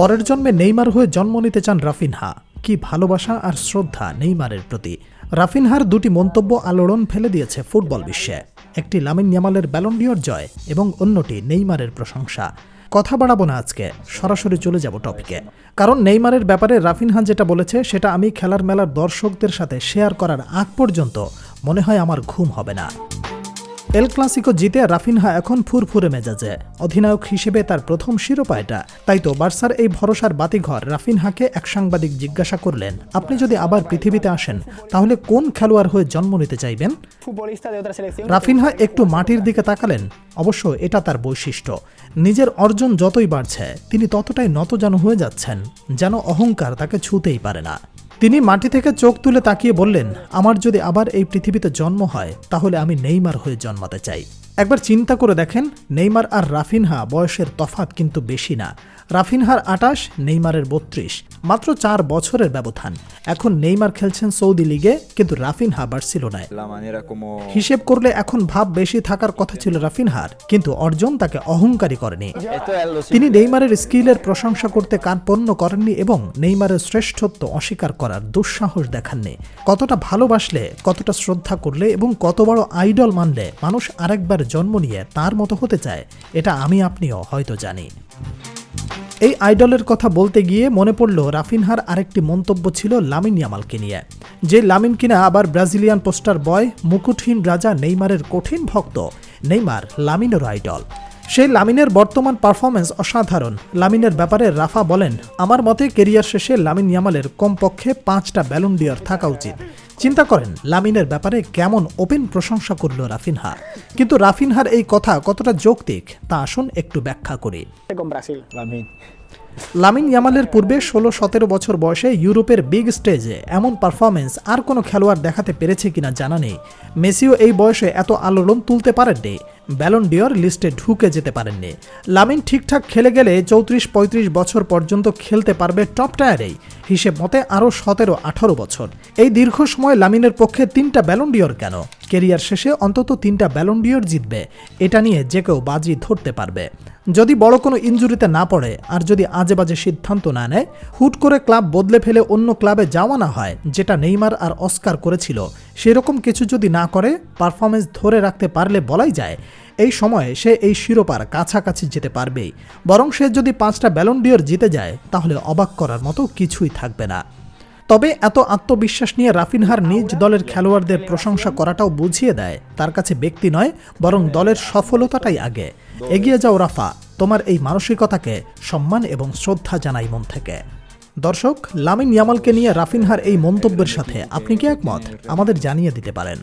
পরের জন্মে নেইমার হয়ে জন্ম নিতে চান রাফিনহা। কি ভালোবাসা আর শ্রদ্ধা নেইমারের প্রতি। রাফিনহার দুটি মন্তব্য আলোড়ন ফেলে দিয়েছে ফুটবল বিশ্বে। একটি লামিন ইয়ামালের ব্যালন্ডিয়র জয় এবং অন্যটি নেইমারের প্রশংসা। কথা বাড়াবো না আজকে সরাসরি চলে যাব টপিকে। কারণ নেইমারের ব্যাপারে রাফিনহা যেটা বলেছে সেটা আমি খেলার মেলার দর্শকদের সাথে শেয়ার করার আগ পর্যন্ত মনে হয় আমার ঘুম হবে না। এল ক্লাসিকো জিতে রাফিনহা এখন ফুরফুরে মেজাজে। অধিনায়ক হিসেবে তার প্রথম শিরোপা এটা। তাই তো বার্সার এই ভরসার বাতিঘর রাফিনহাকে এক সাংবাদিক জিজ্ঞাসা করলেন আপনি যদি আবার পৃথিবীতে আসেন তাহলে কোন খেলোয়াড় হয়ে জন্ম নিতে চাইবেন. রাফিনহা একটু মাটির দিকে তাকালেন। অবশ্য এটা তার বৈশিষ্ট্য। নিজের অর্জন যতই বাড়ছে তিনি ততটাই নতজানু হয়ে যাচ্ছেন যেন অহংকার তাকে ছুতেই পারে না। তিনি মাটি থেকে চোখ তুলে তাকিয়ে বললেন, আমার যদি আবার এই পৃথিবীতে জন্ম হয়, তাহলে আমি নেইমার হয়ে জন্মাতে চাই। একবার চিন্তা করে দেখেন, নেইমার আর রাফিনহা বয়সের তফাৎ কিন্তু বেশি না। রাফিনহার আটাশ, নেইমারের বত্রিশ, মাত্র চার বছরের ব্যবধান। এখন নেইমার খেলছেন সৌদি লিগে, কিন্তু রাফিনহা বার্সিলোনায়। হিসেব করলে এখন ভাব বেশি থাকার কথা ছিল রাফিনহার, কিন্তু অর্জন তাকে অহংকারী করেনি। তিনি নেইমারের স্কিলের প্রশংসা করতে কানপন্ন করেননি এবং নেইমারের শ্রেষ্ঠত্ব অস্বীকার করার দুঃসাহস দেখাননি। কতটা ভালোবাসলে, কতটা শ্রদ্ধা করলে এবং কত বড় আইডল মানলে মানুষ আরেকবার জন্ম নিয়ে তার মতো হতে চায়, এটা আমি আপনিও হয়তো জানি। এই আইডলের কথা বলতে গিয়ে মনে পড়ল রাফিনহার আরেকটি মন্তব্য ছিল লামিন ইয়ামালকে নিয়ে, যে লামিন কিনা আবার ব্রাজিলিয়ান পোস্টার বয় মুকুটহীন রাজা নেইমারের কঠিন ভক্ত, নেইমার লামিনের আইডল। সেই লামিনের বর্তমান পারফরমেন্স অসাধারণ। লামিনের ব্যাপারে রাফা বলেন, আমার মতে কেরিয়ার শেষে লামিন ইয়ামালের কমপক্ষে পাঁচটা ব্যালুন ডিয়ার থাকা উচিত। চিন্তা করেন লামিনের ব্যাপারে কেমন ওপেন প্রশংসা করল রাফিনহা। কিন্তু রাফিনহার এই কথা কতটা যৌক্তিক তা আসুন একটু ব্যাখ্যা করি. লামিন। ইয়ামালের পূর্বে ষোলো সতেরো বছর বয়সে ইউরোপের বিগ স্টেজে এমন পারফরমেন্স আর কোনো খেলোয়াড় দেখাতে পেরেছে কিনা জানা নেই। মেসিও এই বয়সে এত আলোড়ন তুলতে পারেননি। ব্যালন ডিওর লিস্টে ঢুকে যেতে পারেননি। লামিন ঠিকঠাক খেলে গেলে চৌত্রিশ, পঁয়ত্রিশ বছর পর্যন্ত খেলতে পারবে টপ টায়ারেই। হিসেব মতে আরও সতেরো, আঠারো বছর। এই দীর্ঘ সময় লামিনের পক্ষে তিনটা ব্যালন ডিওর কেন? কেরিয়ার শেষে অন্তত তিনটা ব্যালন ডিওর জিতবে। এটা নিয়ে যে কেউ বাজি ধরতে পারবে। যদি বড় কোনো ইনজুরিতে না পড়ে আর যদি আজে বাজে সিদ্ধান্ত না নেয়, হুট করে ক্লাব বদলে ফেলে অন্য ক্লাবে যাওয়া না হয়, যেটা নেইমার আর অস্কার করেছিল। সেরকম কিছু যদি না করে, পারফরমেন্স ধরে রাখতে পারলে বলাই যায়, এই সময়ে সে এই শিরোপার কাছাকাছি যেতে পারবেই। বরং সে যদি পাঁচটা ব্যালন ডিওর জিতে যায়, তাহলে অবাক করার মতো কিছুই থাকবে না। তবে এত আত্মবিশ্বাস নিয়ে রাফিনহার নিজ দলের খেলোয়াড়দের প্রশংসা করাটাও বুঝিয়ে দেয়, তার কাছে ব্যক্তি নয়, বরং দলের সফলতাটাই আগে। এগিয়ে যাও রাফা, তোমার এই মানসিকতাকে সম্মান এবং শ্রদ্ধা জানাই মন থেকে। দর্শক, লামিন ইয়ামালকে নিয়ে রাফিনহার এই মন্তব্যের সাথে আপনি কি একমত? আমাদের জানিয়ে দিতে পারেন।